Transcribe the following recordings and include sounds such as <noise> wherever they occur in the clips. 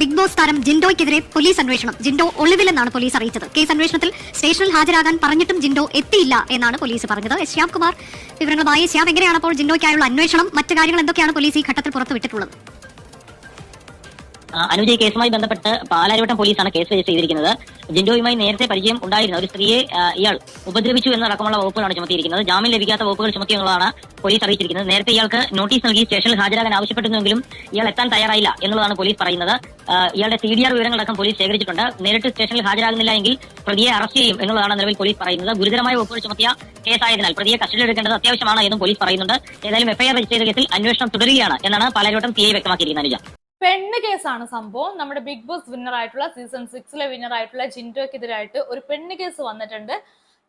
Big boss താരം ജിൻഡോയ്ക്കെതിരെ police അന്വേഷണം. ജിൻഡോ ഒളിവിലെന്നാണ് പോലീസ് അറിയിച്ചത്. കേസ് അന്വേഷണത്തിൽ സ്റ്റേഷനിൽ ഹാജരാകാൻ പറഞ്ഞിട്ടും ജിൻഡോ എത്തിയില്ല എന്നാണ് പോലീസ് പറഞ്ഞത്. ശ്യാം കുമാർ വിവരങ്ങളുമായി ശ്യാം എങ്ങനെയാണ് അപ്പോൾ ജിൻഡോയ്ക്കായുള്ള അന്വേഷണം? മറ്റു കാര്യങ്ങൾ എന്തൊക്കെയാണ് പോലീസ് ഈ ഘട്ടത്തിൽ പുറത്തുവിട്ടിട്ടുള്ളത്? അനുജ ഈ കേസുമായി ബന്ധപ്പെട്ട് പാലാരിവട്ടം പോലീസാണ് കേസ് രജിസ്റ്റർ ചെയ്തിരിക്കുന്നത്. ജിൻഡോയുമായി നേരത്തെ പരിചയം ഉണ്ടായിരുന്ന ഒരു സ്ത്രീയെ ഇയാൾ ഉപദ്രവിച്ചു എന്നടക്കമുള്ള വകുപ്പുകളാണ് ചുമത്തിയിരിക്കുന്നത്. ജാമ്യം ലഭിക്കാത്ത വകുപ്പുകൾ ചുമത്തിയെന്നുള്ളതാണ് പോലീസ് അറിയിച്ചിരിക്കുന്നത്. നേരത്തെ ഇയാൾക്ക് നോട്ടീസ് നൽകി സ്റ്റേഷനിൽ ഹാജരാകാൻ ആവശ്യപ്പെട്ടിരുന്നെങ്കിലും ഇയാൾ എത്താൻ തയ്യാറായില്ല എന്നുള്ളതാണ് പോലീസ് പറയുന്നത്. ഇയാളുടെ സി ഡി ആർ വിവരങ്ങളടക്കം പോലീസ് ശേഖരിച്ചിട്ടുണ്ട്. നേരിട്ട് സ്റ്റേഷനിൽ ഹാജരാകുന്നില്ല എങ്കിൽ പ്രതിയെ അറസ്റ്റ് ചെയ്യും എന്നുള്ളതാണ് നിലവിൽ പോലീസ് പറയുന്നത്. ഗുരുതരമായ വകുപ്പുകൾ ചുമത്തിയ കേസായതിനാൽ പ്രതിയെ കസ്റ്റഡി എടുക്കേണ്ടത് അത്യാവശ്യമാണ് എന്നും പോലീസ് പറയുന്നുണ്ട്. ഏതായാലും എഫ്ഐആർ രജിസ്റ്റർ ചെയ്ത കേസിൽ അന്വേഷണം തുടരുകയാണ് എന്നാണ് പാലാരിവട്ടം സി ഐ വ്യക്തമാക്കിയിരിക്കുന്നത് അനുജ. പെണ്ണ് കേസാണ് സംഭവം. നമ്മുടെ ബിഗ് ബോസ് വിന്നർ ആയിട്ടുള്ള സീസൺ സിക്സിലെ വിന്നർ ആയിട്ടുള്ള ജിൻഡോക്കെതിരായിട്ട് ഒരു പെണ്ണ് കേസ് വന്നിട്ടുണ്ട്.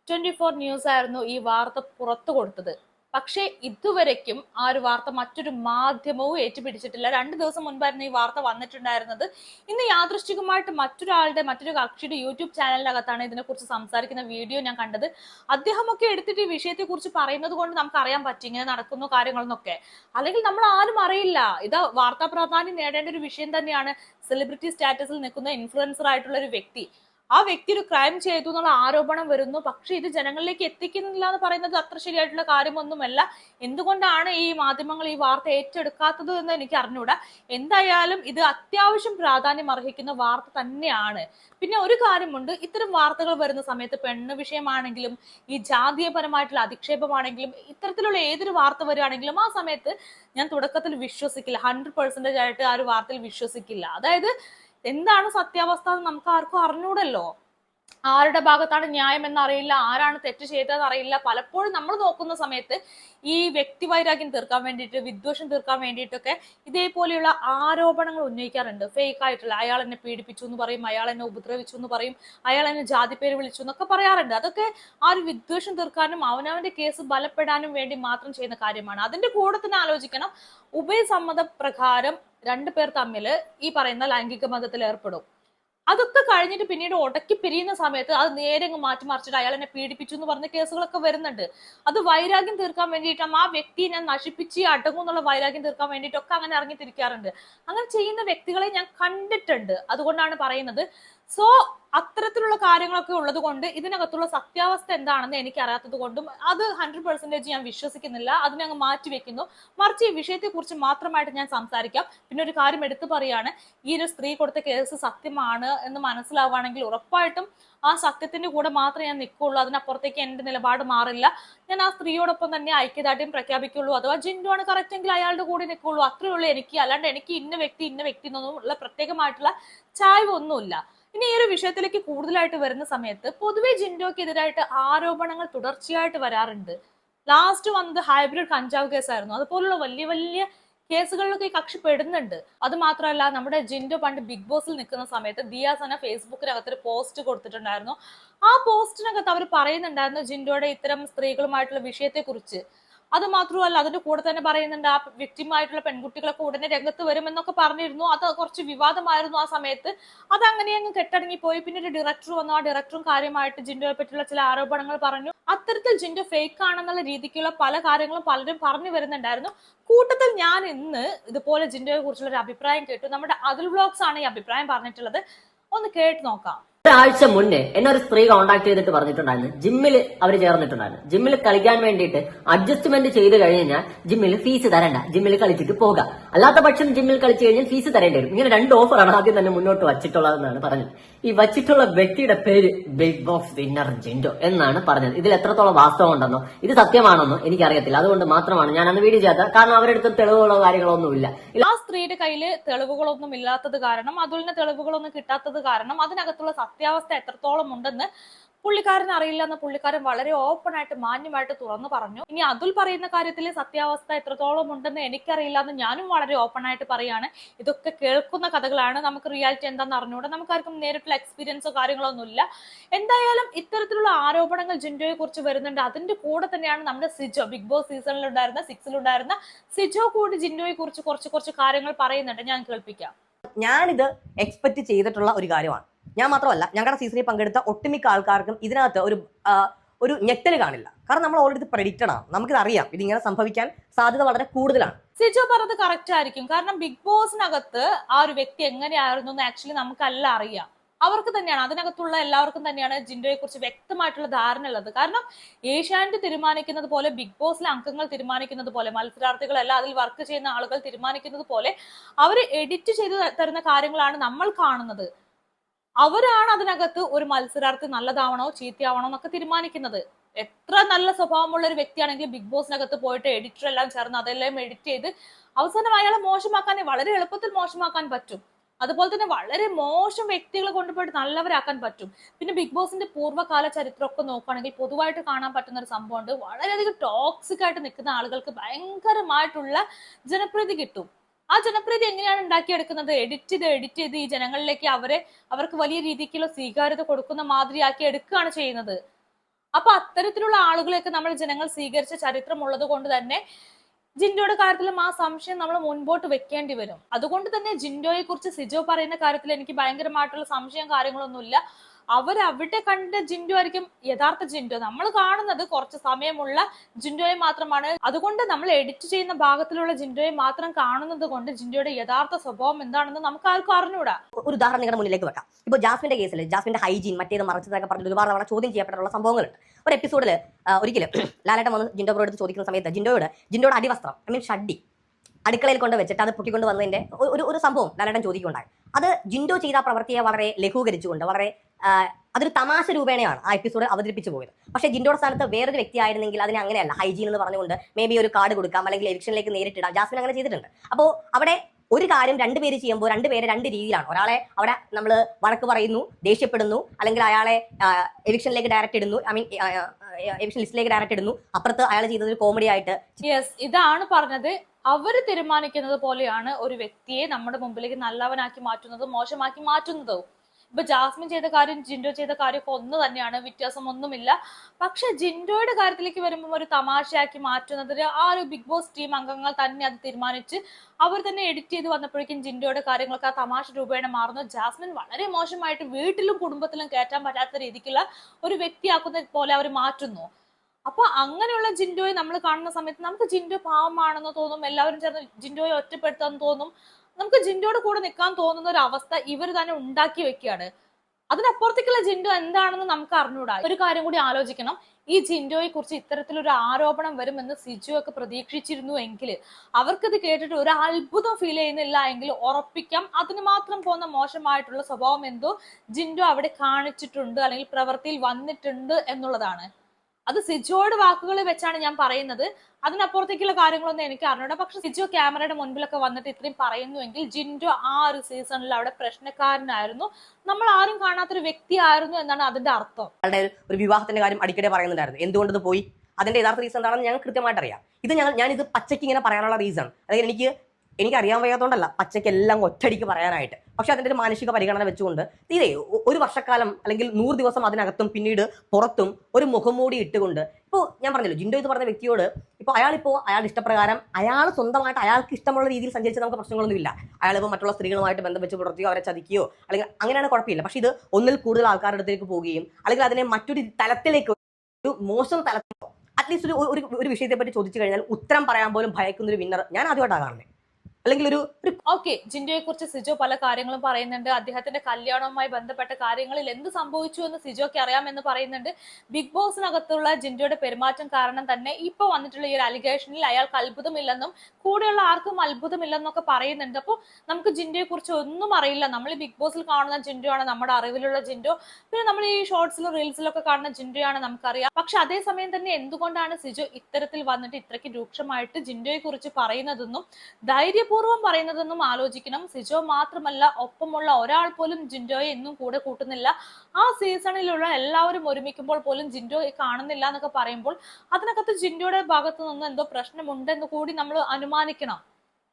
ട്വന്റി ഫോർ ന്യൂസ് ആയിരുന്നു ഈ വാർത്ത പുറത്തു കൊടുത്തത്. പക്ഷേ ഇതുവരയ്ക്കും ആ ഒരു വാർത്ത മറ്റൊരു മാധ്യമവും ഏറ്റുപിടിച്ചിട്ടില്ല. രണ്ട് ദിവസം മുൻപായിരുന്നു ഈ വാർത്ത വന്നിട്ടുണ്ടായിരുന്നത്. ഇന്ന് യാദൃശ്ചികമായിട്ട് മറ്റൊരാളുടെ മറ്റൊരു കക്ഷിയുടെ യൂട്യൂബ് ചാനലിനകത്താണ് ഇതിനെക്കുറിച്ച് സംസാരിക്കുന്ന വീഡിയോ ഞാൻ കണ്ടത്. അദ്ദേഹമൊക്കെ എടുത്തിട്ട് ഈ വിഷയത്തെക്കുറിച്ച് പറയുന്നത് കൊണ്ട് നമുക്ക് അറിയാൻ പറ്റും ഇങ്ങനെ നടക്കുന്നു കാര്യങ്ങളെന്നൊക്കെ. അല്ലെങ്കിൽ നമ്മൾ ആരും അറിയില്ല. ഇത് വാർത്താ പ്രാധാന്യം നേടേണ്ട ഒരു വിഷയം തന്നെയാണ്. സെലിബ്രിറ്റി സ്റ്റാറ്റസിൽ നിൽക്കുന്ന ഇൻഫ്ലുവൻസർ ആയിട്ടുള്ള ഒരു വ്യക്തി. ആ വ്യക്തി ഒരു ക്രൈം ചെയ്തു എന്നുള്ള ആരോപണം വരുന്നു. പക്ഷെ ഇത് ജനങ്ങളിലേക്ക് എത്തിക്കുന്നില്ല എന്ന് പറയുന്നത് അത്ര ശരിയായിട്ടുള്ള കാര്യമൊന്നുമല്ല. എന്തുകൊണ്ടാണ് ഈ മാധ്യമങ്ങൾ ഈ വാർത്ത ഏറ്റെടുക്കാത്തത് എന്ന് എനിക്ക് അറിഞ്ഞൂടാ. എന്തായാലും ഇത് അത്യാവശ്യം പ്രാധാന്യം അർഹിക്കുന്ന വാർത്ത തന്നെയാണ്. പിന്നെ ഒരു കാര്യമുണ്ട്. ഇത്തരം വാർത്തകൾ വരുന്ന സമയത്ത് പെണ്ണ് വിഷയമാണെങ്കിലും ഈ ജാതീയപരമായിട്ടുള്ള അധിക്ഷേപമാണെങ്കിലും ഇത്തരത്തിലുള്ള ഏതൊരു വാർത്ത വരികയാണെങ്കിലും ആ സമയത്ത് ഞാൻ തുടക്കത്തിൽ വിശ്വസിക്കില്ല. ഹൺഡ്രഡ് പെർസെന്റേജ് ആയിട്ട് ആ ഒരു വാർത്തയിൽ വിശ്വസിക്കില്ല. അതായത് എന്താണ് സത്യാവസ്ഥ എന്ന് നമുക്ക് ആർക്കും അറിഞ്ഞൂടല്ലോ. ആരുടെ ഭാഗത്താണ് ന്യായം എന്നറിയില്ല ആരാണ് തെറ്റ് ചെയ്തതെന്ന് അറിയില്ല. പലപ്പോഴും നമ്മൾ നോക്കുന്ന സമയത്ത് ഈ വ്യക്തിവൈരാഗ്യം തീർക്കാൻ വേണ്ടിയിട്ട് വിദ്വേഷം തീർക്കാൻ വേണ്ടിയിട്ടൊക്കെ ഇതേപോലെയുള്ള ആരോപണങ്ങൾ ഉന്നയിക്കാറുണ്ട്. ഫേക്ക് ആയിട്ടുള്ള അയാൾ എന്നെ പീഡിപ്പിച്ചു എന്ന് പറയും അയാൾ എന്നെ ഉപദ്രവിച്ചു എന്ന് പറയും അയാൾ എന്നെ ജാതി പേര് വിളിച്ചു എന്നൊക്കെ പറയാറുണ്ട്. അതൊക്കെ ആ ഒരു വിദ്വേഷം തീർക്കാനും അവനവന്റെ കേസ് ബലപ്പെടാനും വേണ്ടി മാത്രം ചെയ്യുന്ന കാര്യമാണ്. അതിന്റെ കൂടെ തന്നെ ആലോചിക്കണം. ഉഭയസമ്മത പ്രകാരം രണ്ടുപേർ തമ്മിൽ ഈ പറയുന്ന ലൈംഗിക ബന്ധത്തിൽ ഏർപ്പെടും. അതൊക്കെ കഴിഞ്ഞിട്ട് പിന്നീട് ഉടക്കി പിരിയുന്ന സമയത്ത് അത് നേരെ അങ്ങ് മാറ്റി മറിച്ചിട്ട് അയാൾ എന്നെ പീഡിപ്പിച്ചു എന്ന് പറഞ്ഞ കേസുകളൊക്കെ വരുന്നുണ്ട്. അത് വൈരാഗ്യം തീർക്കാൻ വേണ്ടിയിട്ടും ആ വ്യക്തിയെ ഞാൻ നശിപ്പിച്ച് അടങ്ങും എന്നുള്ള വൈരാഗ്യം തീർക്കാൻ വേണ്ടിയിട്ടൊക്കെ അങ്ങനെ ഇറങ്ങി തിരിക്കാറുണ്ട് അങ്ങനെ ചെയ്യുന്ന വ്യക്തികളെ ഞാൻ കണ്ടിട്ടുണ്ട്. അതുകൊണ്ടാണ് പറയുന്നത്. സോ അത്തരത്തിലുള്ള കാര്യങ്ങളൊക്കെ ഉള്ളത് കൊണ്ട് ഇതിനകത്തുള്ള സത്യാവസ്ഥ എന്താണെന്ന് എനിക്ക് അറിയാത്തത് കൊണ്ടും അത് ഹൺഡ്രഡ് പെർസെന്റേജ് ഞാൻ വിശ്വസിക്കുന്നില്ല. അതിനെ അങ്ങ് മാറ്റിവെക്കുന്നു മറിച്ച് ഈ വിഷയത്തെ കുറിച്ച് മാത്രമായിട്ട് ഞാൻ സംസാരിക്കാം. പിന്നെ ഒരു കാര്യം എടുത്തു പറയാണ്. ഈ ഒരു സ്ത്രീ കൊടുത്ത കേസ് സത്യമാണ് എന്ന് മനസ്സിലാവുകയാണെങ്കിൽ ഉറപ്പായിട്ടും ആ സത്യത്തിന്റെ കൂടെ മാത്രമേ ഞാൻ നിൽക്കുള്ളൂ അതിനപ്പുറത്തേക്ക് എന്റെ നിലപാട് മാറില്ല. ഞാൻ ആ സ്ത്രീയോടൊപ്പം തന്നെ ഐക്യദാർഢ്യം പ്രഖ്യാപിക്കുള്ളൂ അഥവാ ജിൻഡു ആണ് കറക്റ്റ് എങ്കിൽ അയാളുടെ കൂടെ നിൽക്കുള്ളൂ അത്രേ ഉള്ളൂ എനിക്ക്. അല്ലാണ്ട് എനിക്ക് ഇന്ന വ്യക്തി ഇന്ന വ്യക്തി എന്നൊന്നും ഉള്ള പ്രത്യേകമായിട്ടുള്ള ചായ്വ് ഒന്നുമില്ല. ഇനി ഈ ഒരു വിഷയത്തിലേക്ക് കൂടുതലായിട്ട് വരുന്ന സമയത്ത് പൊതുവെ ജിൻഡോക്കെതിരായിട്ട് ആരോപണങ്ങൾ തുടർച്ചയായിട്ട് വരാറുണ്ട്. ലാസ്റ്റ് വന്നത് ഹൈബ്രിഡ് കഞ്ചാവ് കേസായിരുന്നു. അതുപോലുള്ള വലിയ വലിയ കേസുകളിലൊക്കെ ഈ കക്ഷി പെടുന്നുണ്ട്. അത് മാത്രമല്ല നമ്മുടെ ജിൻഡോ പണ്ട് ബിഗ് ബോസിൽ നിൽക്കുന്ന സമയത്ത് ദിയാസന ഫേസ്ബുക്കിനകത്ത് ഒരു പോസ്റ്റ് കൊടുത്തിട്ടുണ്ടായിരുന്നു. ആ പോസ്റ്റിനകത്ത് അവർ പറയുന്നുണ്ടായിരുന്നു ജിൻഡോയുടെ ഇത്തരം സ്ത്രീകളുമായിട്ടുള്ള വിഷയത്തെക്കുറിച്ച്. അത് മാത്രമല്ല അതിന്റെ കൂടെ തന്നെ പറയുന്നുണ്ട് ആ വിക്ടിമായിട്ടുള്ള പെൺകുട്ടികളൊക്കെ ഉടനെ രംഗത്ത് വരുമെന്നൊക്കെ പറഞ്ഞിരുന്നു. അത് കുറച്ച് വിവാദമായിരുന്നു ആ സമയത്ത്. അത് അങ്ങനെ അങ്ങ് കെട്ടടങ്ങി പോയി പിന്നെ ഒരു ഡയറക്ടർ വന്നു. ആ ഡയറക്ടറും കാര്യമായിട്ട് ജിൻഡോയെ പറ്റിയുള്ള ചില ആരോപണങ്ങൾ പറഞ്ഞു. അത്തരത്തിൽ ജിൻഡോ ഫേക്ക് ആണെന്നുള്ള രീതിക്കുള്ള പല കാര്യങ്ങളും പലരും പറഞ്ഞു വരുന്നുണ്ടായിരുന്നു. കൂട്ടത്തിൽ ഞാൻ ഇന്ന് ഇതുപോലെ ജിൻഡോയെ കുറിച്ചുള്ള ഒരു അഭിപ്രായം കേട്ടു. നമ്മുടെ അതിൽ ബ്ലോഗ്സ് ആണ് ഈ അഭിപ്രായം പറഞ്ഞിട്ടുള്ളത്. ഒന്ന് കേട്ട് നോക്കാം. ഒരാഴ്ച മുന്നേ എന്നെ ഒരു സ്ത്രീ കോൺടാക്ട് ചെയ്തിട്ട് പറഞ്ഞിട്ടുണ്ടായിരുന്നു. ജിമ്മിൽ അവർ ചേർന്നിട്ടുണ്ടായിരുന്നു. ജിമ്മിൽ കളിക്കാൻ വേണ്ടിയിട്ട് അഡ്ജസ്റ്റ്മെന്റ് ചെയ്ത് കഴിഞ്ഞാൽ ജിമ്മിൽ ഫീസ് തരണ്ട. ജിമ്മിൽ കളിച്ചിട്ട് പോകാം. അല്ലാത്ത പക്ഷം ജിമ്മിൽ കളിച്ചു കഴിഞ്ഞാൽ ഫീസ് തരേണ്ടി വരും. ഇങ്ങനെ രണ്ട് ഓഫറാണ് ആദ്യം തന്നെ മുന്നോട്ട് വച്ചിട്ടുള്ളതെന്നാണ് പറഞ്ഞത്. ഈ വച്ചിട്ടുള്ള വ്യക്തിയുടെ പേര് ബിഗ് ബോസ് വിന്നർ ജിൻഡോ എന്നാണ് പറഞ്ഞത്. ഇതിൽ എത്രത്തോളം വാസ്തവം ഉണ്ടെന്നോ ഇത് സത്യമാണെന്നോ എനിക്കറിയത്തില്ല. അതുകൊണ്ട് മാത്രമാണ് ഞാൻ അന്ന് വീഡിയോ ചെയ്യാത്തത്. കാരണം അവരെടുത്ത് തെളിവുകളോ കാര്യങ്ങളോ ഒന്നുമില്ല ആ സ്ത്രീയുടെ കയ്യിൽ തെളിവുകളൊന്നും ഇല്ലാത്തത് കാരണം അതുലിന് തെളിവുകളൊന്നും കിട്ടാത്തത് കാരണം അതിനകത്തുള്ള സത്യാവസ്ഥ എത്രത്തോളം ഉണ്ടെന്ന് പുള്ളിക്കാരൻ അറിയില്ല എന്ന് പുള്ളിക്കാരൻ വളരെ ഓപ്പൺ ആയിട്ട് മാന്യമായിട്ട് തുറന്നു പറഞ്ഞു. ഇനി അതുൽ പറയുന്ന കാര്യത്തിൽ സത്യാവസ്ഥ എത്രത്തോളം ഉണ്ടെന്ന് എനിക്കറിയില്ല എന്ന് ഞാനും വളരെ ഓപ്പൺ ആയിട്ട് പറയാണ്. ഇതൊക്കെ കേൾക്കുന്ന കഥകളാണ്. നമുക്ക് റിയാലിറ്റി എന്താണെന്ന് അറിഞ്ഞുകൂടെ നമുക്കാർക്കും നേരിട്ടുള്ള എക്സ്പീരിയൻസോ കാര്യങ്ങളൊന്നുമില്ല എന്തായാലും ഇത്തരത്തിലുള്ള ആരോപണങ്ങൾ ജിൻഡോയെ കുറിച്ച് വരുന്നുണ്ട്. അതിന്റെ കൂടെ തന്നെയാണ് നമ്മുടെ സിജോ ബിഗ് ബോസ് സീസണിലുണ്ടായിരുന്ന സിക്സിലുണ്ടായിരുന്ന സിജോ കൂടി ജിൻഡോയെ കുറിച്ച് കുറച്ച് കുറച്ച് കാര്യങ്ങൾ പറയുന്നുണ്ട്. ഞാൻ കേൾപ്പിക്കാം. ഞാനിത് എക്സ്പെക്ട് ചെയ്തിട്ടുള്ള ഒരു കാര്യമാണ്. ഞാൻ മാത്രമല്ല ഞങ്ങളുടെ സീസണിൽ പങ്കെടുത്ത ഒട്ടുമിക്ക ആൾക്കാർക്കും ഇതിനകത്ത് ഒരു ഒരു ഞെട്ടൽ കാണില്ല. കാരണം നമ്മൾ ഓൾറെഡി പ്രഡിക്റ്റഡ് ആണ് നമുക്കിത് അറിയാം. ഇതിങ്ങനെ സംഭവിക്കാൻ സാധ്യത വളരെ കൂടുതലാണ്. സിജോ പറഞ്ഞത് കറക്റ്റ് ആയിരിക്കും. കാരണം ബിഗ് ബോസിനകത്ത് ആ ഒരു വ്യക്തി എങ്ങനെയായിരുന്നു എന്ന് ആക്ച്വലി നമുക്കല്ല അറിയാം. അവർക്ക് തന്നെയാണ് അതിനകത്തുള്ള എല്ലാവർക്കും തന്നെയാണ് ജിൻഡോയെ കുറിച്ച് വ്യക്തമായിട്ടുള്ള ധാരണ ഉള്ളത്. കാരണം ഏഷ്യാനെറ്റ് തീരുമാനിക്കുന്നത് പോലെ ബിഗ് ബോസിലെ അംഗങ്ങൾ തീരുമാനിക്കുന്നത് പോലെ മത്സരാർത്ഥികളല്ല അതിൽ വർക്ക് ചെയ്യുന്ന ആളുകൾ തീരുമാനിക്കുന്നത് പോലെ അവർ എഡിറ്റ് ചെയ്ത് തരുന്ന കാര്യങ്ങളാണ് നമ്മൾ കാണുന്നത്. അവരാണ് അതിനകത്ത് ഒരു മത്സരാർത്ഥി നല്ലതാവണോ ചീത്തയാവണോ എന്നൊക്കെ തീരുമാനിക്കുന്നത്. എത്ര നല്ല സ്വഭാവമുള്ള ഒരു വ്യക്തിയാണെങ്കിൽ ബിഗ് ബോസിനകത്ത് പോയിട്ട് എഡിറ്റർ എല്ലാം ചേർന്ന് അതെല്ലാം എഡിറ്റ് ചെയ്ത് അവസാനം അയാളെ മോശമാക്കാൻ വളരെ എളുപ്പത്തിൽ മോശമാക്കാൻ പറ്റും. അതുപോലെ തന്നെ വളരെ മോശം വ്യക്തികളെ കൊണ്ടുപോയിട്ട് നല്ലവരാക്കാൻ പറ്റും. പിന്നെ ബിഗ് ബോസിന്റെ പൂർവകാല ചരിത്രമൊക്കെ നോക്കുകയാണെങ്കിൽ പൊതുവായിട്ട് കാണാൻ പറ്റുന്ന ഒരു സംഭവമുണ്ട്. വളരെയധികം ടോക്സിക് ആയിട്ട് നിൽക്കുന്ന ആളുകൾക്ക് ഭയങ്കരമായിട്ടുള്ള ജനപ്രീതി കിട്ടും. ആ ജനപ്രീതി എങ്ങനെയാണ് ഉണ്ടാക്കിയെടുക്കുന്നത്? എഡിറ്റ് ചെയ്ത് എഡിറ്റ് ചെയ്ത് ഈ ജനങ്ങളിലേക്ക് അവരെ അവർക്ക് വലിയ രീതിക്കുള്ള സ്വീകാര്യത കൊടുക്കുന്ന മാതിരിയാക്കി എടുക്കുകയാണ് ചെയ്യുന്നത്. അപ്പൊ അത്തരത്തിലുള്ള ആളുകളെയൊക്കെ നമ്മൾ ജനങ്ങൾ സ്വീകരിച്ച ചരിത്രം ഉള്ളത് കൊണ്ട് തന്നെ ജിൻഡോയുടെ കാര്യത്തിലും ആ സംശയം നമ്മൾ മുൻപോട്ട് വെക്കേണ്ടി വരും. അതുകൊണ്ട് തന്നെ ജിൻഡോയെ കുറിച്ച് സിജോ പറയുന്ന കാര്യത്തിൽ എനിക്ക് ഭയങ്കരമായിട്ടുള്ള സംശയം കാര്യങ്ങളൊന്നുമില്ല. അവരവിടെ കണ്ട ജിൻഡു ആയിരിക്കും യഥാർത്ഥ ജിൻഡു. നമ്മൾ കാണുന്നത് കുറച്ച് സമയമുള്ള ജിൻഡോയെ മാത്രമാണ്. അതുകൊണ്ട് നമ്മൾ എഡിറ്റ് ചെയ്യുന്ന ഭാഗത്തിലുള്ള ജിൻഡോയെ മാത്രം കാണുന്നത് കൊണ്ട് ജിൻഡോയുടെ യഥാർത്ഥ സ്വഭാവം എന്താണെന്ന് നമുക്ക് ആർക്കും അറിഞ്ഞൂടാ. ഒരു ഉദാഹരണം നിങ്ങളുടെ മുന്നിലേക്ക് വെക്കാം. ഇപ്പോൾ ജാസ്മിന്റെ കേസിൽ ജാസ്മിന്റെ ഹൈജീൻ മറ്റേത് മറിച്ചതൊക്കെ പറഞ്ഞു ഒരുപാട് തവണ ചോദ്യം ചെയ്യപ്പെട്ടിട്ടുള്ള സംഭവങ്ങളുണ്ട്. ഒരു എപ്പിസോഡിൽ ഒരിക്കലും <clears throat> ലാലേട്ടൻ വന്ന് ജിൻഡോ എടുത്ത് ചോദിക്കുന്ന സമയത്ത് ജിൻഡോയുടെ ജിൻഡോയുടെ അടിവസ്ത്രം ഐ മീൻ ഷഡ്ഡി അടുക്കളയിൽ കൊണ്ട് വെച്ചിട്ട് അത് പൊട്ടിക്കൊണ്ട് വന്നതിന്റെ ഒരു- ഒരു സംഭവം ലാലേട്ടൻ ചോദിക്കുന്നുണ്ടായി അത് ജിൻഡോ ചെയ്ത പ്രവൃത്തിയെ വളരെ ലഘൂകരിച്ചുകൊണ്ട് വളരെ അതൊരു തമാശ രൂപേണയാണ് ആ എപ്പിസോഡ് അവതരിപ്പിച്ചു പോയത്. പക്ഷേ ജിൻഡോയുടെ സ്ഥാനത്ത് വേറൊരു വ്യക്തി ആയിരുന്നെങ്കിൽ അതിനെ അങ്ങനെയല്ല. ഹൈജീൻ എന്ന് പറഞ്ഞുകൊണ്ട് മേ ബി ഒരു കാർഡ് കൊടുക്കാം അല്ലെങ്കിൽ എവിക്ഷനിലേക്ക് നേരിട്ടിടാം. ജാസ്മിൻ അങ്ങനെ ചെയ്തിട്ടുണ്ട്. അപ്പോൾ അവിടെ ഒരു കാര്യം രണ്ടുപേര് ചെയ്യുമ്പോൾ രണ്ടുപേരെ രണ്ട് രീതിയിലാണ്. ഒരാളെ അവിടെ നമ്മൾ വഴക്ക് പറയുന്നു ദേഷ്യപ്പെടുന്നു അല്ലെങ്കിൽ അയാളെ എവിക്ഷനിലേക്ക് ഡയറക്റ്റ് ഇടുന്നു ഐ മീൻ എവിക്ഷൻ ലിസ്റ്റിലേക്ക് ഡയറക്റ്റ് ഇടുന്നു. അപ്പുറത്ത് അയാൾ ചെയ്തത് ഒരു കോമഡി ആയിട്ട് യെസ് ഇതാണ് പറഞ്ഞത്. അവർ തീരുമാനിക്കുന്നത് പോലെയാണ് ഒരു വ്യക്തിയെ നമ്മുടെ മുമ്പിലേക്ക് നല്ലവനാക്കി മാറ്റുന്നതും മോശമാക്കി മാറ്റുന്നതും. ഇപ്പൊ ജാസ്മിൻ ചെയ്ത കാര്യം ജിൻഡോ ചെയ്ത കാര്യമൊക്കെ ഒന്ന് തന്നെയാണ് വ്യത്യാസം ഒന്നുമില്ല പക്ഷെ ജിൻഡോയുടെ കാര്യത്തിലേക്ക് വരുമ്പോൾ ഒരു തമാശയാക്കി മാറ്റുന്നതിന് ആ ഒരു ബിഗ് ബോസ് ടീം അംഗങ്ങൾ തന്നെ അത് തീരുമാനിച്ച് അവർ തന്നെ എഡിറ്റ് ചെയ്ത് വന്നപ്പോഴേക്കും ജിൻഡോയുടെ കാര്യങ്ങളൊക്കെ ആ തമാശ രൂപേണ മാറുന്നു. ജാസ്മിൻ വളരെ മോശമായിട്ട് വീട്ടിലും കുടുംബത്തിലും കയറ്റാൻ പറ്റാത്ത രീതിക്കുള്ള ഒരു വ്യക്തിയാക്കുന്ന പോലെ അവർ മാറ്റുന്നു. അപ്പൊ അങ്ങനെയുള്ള ജിൻഡോയെ നമ്മൾ കാണുന്ന സമയത്ത് നമുക്ക് ജിൻഡോ പാവമാണെന്ന് തോന്നും എല്ലാവരും ചേർന്ന് ജിൻഡോയെ ഒറ്റപ്പെടുത്താന്ന് തോന്നും. നമുക്ക് ജിൻഡോട് കൂടെ നിൽക്കാൻ തോന്നുന്ന ഒരു അവസ്ഥ ഇവർ തന്നെ ഉണ്ടാക്കി വെക്കുകയാണ്. അതിനപ്പുറത്തേക്കുള്ള ജിൻഡോ എന്താണെന്ന് നമുക്ക് അറിഞ്ഞൂടാ ഒരു കാര്യം കൂടി ആലോചിക്കണം. ഈ ജിൻഡോയെ കുറിച്ച് ഇത്തരത്തിലൊരു ആരോപണം വരുമെന്ന് സിജു ഒക്കെ പ്രതീക്ഷിച്ചിരുന്നു എങ്കിൽ അവർക്കിത് കേട്ടിട്ട് ഒരു അത്ഭുതം ഫീൽ ചെയ്യുന്നില്ല എങ്കിൽ ഉറപ്പിക്കാം. അതിന് മാത്രം പോകുന്ന മോശമായിട്ടുള്ള സ്വഭാവം എന്തോ ജിൻഡോ അവിടെ കാണിച്ചിട്ടുണ്ട് അല്ലെങ്കിൽ പ്രവൃത്തിയിൽ വന്നിട്ടുണ്ട് എന്നുള്ളതാണ്. അത് സിജോയുടെ വാക്കുകൾ വെച്ചാണ് ഞാൻ പറയുന്നത്. അതിനപ്പുറത്തേക്കുള്ള കാര്യങ്ങളൊന്നും എനിക്ക് അറിഞ്ഞൂടാ. പക്ഷെ സിജോ ക്യാമറയുടെ മുൻപിലൊക്കെ വന്നിട്ട് ഇത്രയും പറയുന്നുവെങ്കിൽ ജിൻഡോ ആ ഒരു സീസണിൽ അവിടെ പ്രശ്നക്കാരനായിരുന്നു. നമ്മൾ ആരും കാണാത്തൊരു വ്യക്തിയായിരുന്നു എന്നാണ് അതിന്റെ അർത്ഥം. ഒരു- വിവാഹത്തിന്റെ കാര്യം അടിക്കടി പറയുന്നുണ്ടായിരുന്നു. എന്തുകൊണ്ട് പോയി? അതിന്റെ യഥാർത്ഥ റീസൺ എന്താണെന്ന് ഞങ്ങൾ കൃത്യമായിട്ട് അറിയാം ഇത് ഞങ്ങൾ ഞാൻ ഇത് പച്ചയ്ക്ക് ഇങ്ങനെ പറയാനുള്ള റീസൺ അതായത് എനിക്ക് എനിക്ക് അറിയാൻ വയ്യാത്തതുകൊണ്ടല്ല പച്ചയ്ക്ക് എല്ലാം ഒറ്റടിക്ക് പറയാനായിട്ട്. പക്ഷെ അതിന്റെ ഒരു മാനസിക പരിഗണന വെച്ചുകൊണ്ട് തീരെ ഒരു വർഷക്കാലം അല്ലെങ്കിൽ നൂറ് ദിവസം അതിനകത്തും പിന്നീട് പുറത്തും ഒരു മുഖംമൂടി ഇട്ടുകൊണ്ട് ഇപ്പോൾ ഞാൻ പറഞ്ഞല്ലോ ജിൻഡോ ഇത് പറഞ്ഞ വ്യക്തിയോട് ഇപ്പോൾ അയാളിപ്പോൾ അയാൾ ഇഷ്ടപ്രകാരം അയാൾ സ്വന്തമായിട്ട് അയാൾക്ക് ഇഷ്ടമുള്ള രീതിയിൽ സഞ്ചരിച്ച് നമുക്ക് പ്രശ്നങ്ങളൊന്നുമില്ല അയാളിപ്പോൾ മറ്റുള്ള സ്ത്രീകളുമായിട്ട് ബന്ധം വെച്ച് പുലർത്തിയോ അവരെ ചതിക്കുകയോ അല്ലെങ്കിൽ അങ്ങനെയാണ് കുഴപ്പമില്ല. പക്ഷേ ഇത് ഒന്നിൽ കൂടുതൽ ആൾക്കാരുടെ അടുത്തേക്ക് പോവുകയും അല്ലെങ്കിൽ അതിനെ മറ്റൊരു തലത്തിലേക്ക് ഒരു മോശം തലത്തിലോ അറ്റ്ലീസ്റ്റ് ഒരു ഒരു ഒരു വിഷയത്തെ പറ്റി ചോദിച്ചു കഴിഞ്ഞാൽ ഉത്തരം പറയാൻ പോലും ഭയക്കുന്ന ഒരു വിന്നർ ഞാൻ ആദ്യമായിട്ടാണ് കാണുന്നത് അല്ലെങ്കിൽ ഒരു ഓക്കെ ജിൻഡോയെ കുറിച്ച് സിജോ പല കാര്യങ്ങളും പറയുന്നുണ്ട്. അദ്ദേഹത്തിന്റെ കല്യാണവുമായി ബന്ധപ്പെട്ട കാര്യങ്ങളിൽ എന്ത് സംഭവിച്ചു എന്ന് സിജോക്ക് അറിയാമെന്ന് പറയുന്നുണ്ട്. ബിഗ് ബോസിനകത്തുള്ള ജിൻഡോയുടെ പെരുമാറ്റം കാരണം തന്നെ ഇപ്പൊ വന്നിട്ടുള്ള ഈ ഒരു അലിഗേഷനിൽ അയാൾക്ക് അത്ഭുതമില്ലെന്നും കൂടെയുള്ള ആർക്കും അത്ഭുതമില്ലെന്നൊക്കെ പറയുന്നുണ്ട്. അപ്പോൾ നമുക്ക് ജിൻഡോയെ കുറിച്ച് ഒന്നും അറിയില്ല. നമ്മൾ ബിഗ് ബോസിൽ കാണുന്ന ജിൻഡോ ആണ് നമ്മുടെ അറിവിലുള്ള ജിൻഡോ. പിന്നെ നമ്മൾ ഈ ഷോർട്സിലും റീൽസിലും ഒക്കെ കാണുന്ന ആണ് നമുക്കറിയാം. പക്ഷെ അതേസമയം തന്നെ എന്തുകൊണ്ടാണ് സിജോ ഇത്തരത്തിൽ വന്നിട്ട് ഇത്രയ്ക്ക് രൂക്ഷമായിട്ട് ജിൻഡോയെ കുറിച്ച് പറയുന്നതെന്നും ധൈര്യപൂർവം പറയുന്നതെന്നും ആലോചിക്കണം. സിജോ മാത്രമല്ല ഒപ്പമുള്ള ഒരാൾ പോലും ജിൻഡോയെ എന്നും കൂടെ കൂട്ടുന്നില്ല. ആ സീസണിലുള്ള എല്ലാവരും ഒരുമിക്കുമ്പോൾ പോലും ജിൻഡോയെ കാണുന്നില്ല എന്നൊക്കെ പറയുമ്പോൾ അതിനകത്ത് ജിൻഡോയുടെ ഭാഗത്ത് നിന്ന് എന്തോ പ്രശ്നമുണ്ടെന്ന് കൂടി നമ്മൾ അനുമാനിക്കണം.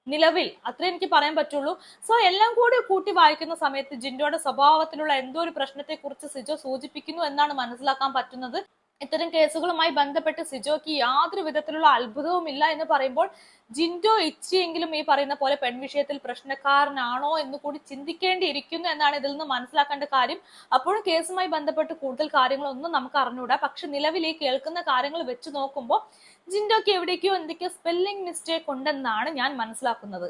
നിലവിൽ അത്രേ എനിക്ക് പറയാൻ പറ്റുള്ളൂ. സോ എല്ലാം കൂടി കൂട്ടി വായിക്കുന്ന സമയത്ത് ജിൻഡോയുടെ സ്വഭാവത്തിലുള്ള എന്തോ ഒരു പ്രശ്നത്തെ കുറിച്ച് സിജോ സൂചിപ്പിക്കുന്നു എന്നാണ് മനസ്സിലാക്കാൻ പറ്റുന്നത്. ഇത്തരം കേസുകളുമായി ബന്ധപ്പെട്ട് സിജോക്ക് യാതൊരു വിധത്തിലുള്ള അത്ഭുതവുമില്ല എന്ന് പറയുമ്പോൾ ജിൻഡോ ഇച്ചിയെങ്കിലും ഈ പറയുന്ന പോലെ പെൺവിഷയത്തിൽ പ്രശ്നക്കാരനാണോ എന്ന് കൂടി ചിന്തിക്കേണ്ടിയിരിക്കുന്നു എന്നാണ് ഇതിൽ നിന്ന് മനസ്സിലാക്കേണ്ട കാര്യം. അപ്പോഴും കേസുമായി ബന്ധപ്പെട്ട് കൂടുതൽ കാര്യങ്ങളൊന്നും നമുക്ക് അറിഞ്ഞുകൂടാ പക്ഷെ നിലവിൽ ഈ കേൾക്കുന്ന കാര്യങ്ങൾ വെച്ച് നോക്കുമ്പോൾ ജിൻഡോക്ക് എവിടേക്കോ എന്തൊക്കെയോ സ്പെല്ലിംഗ് മിസ്റ്റേക്ക് ഉണ്ടെന്നാണ് ഞാൻ മനസ്സിലാക്കുന്നത്.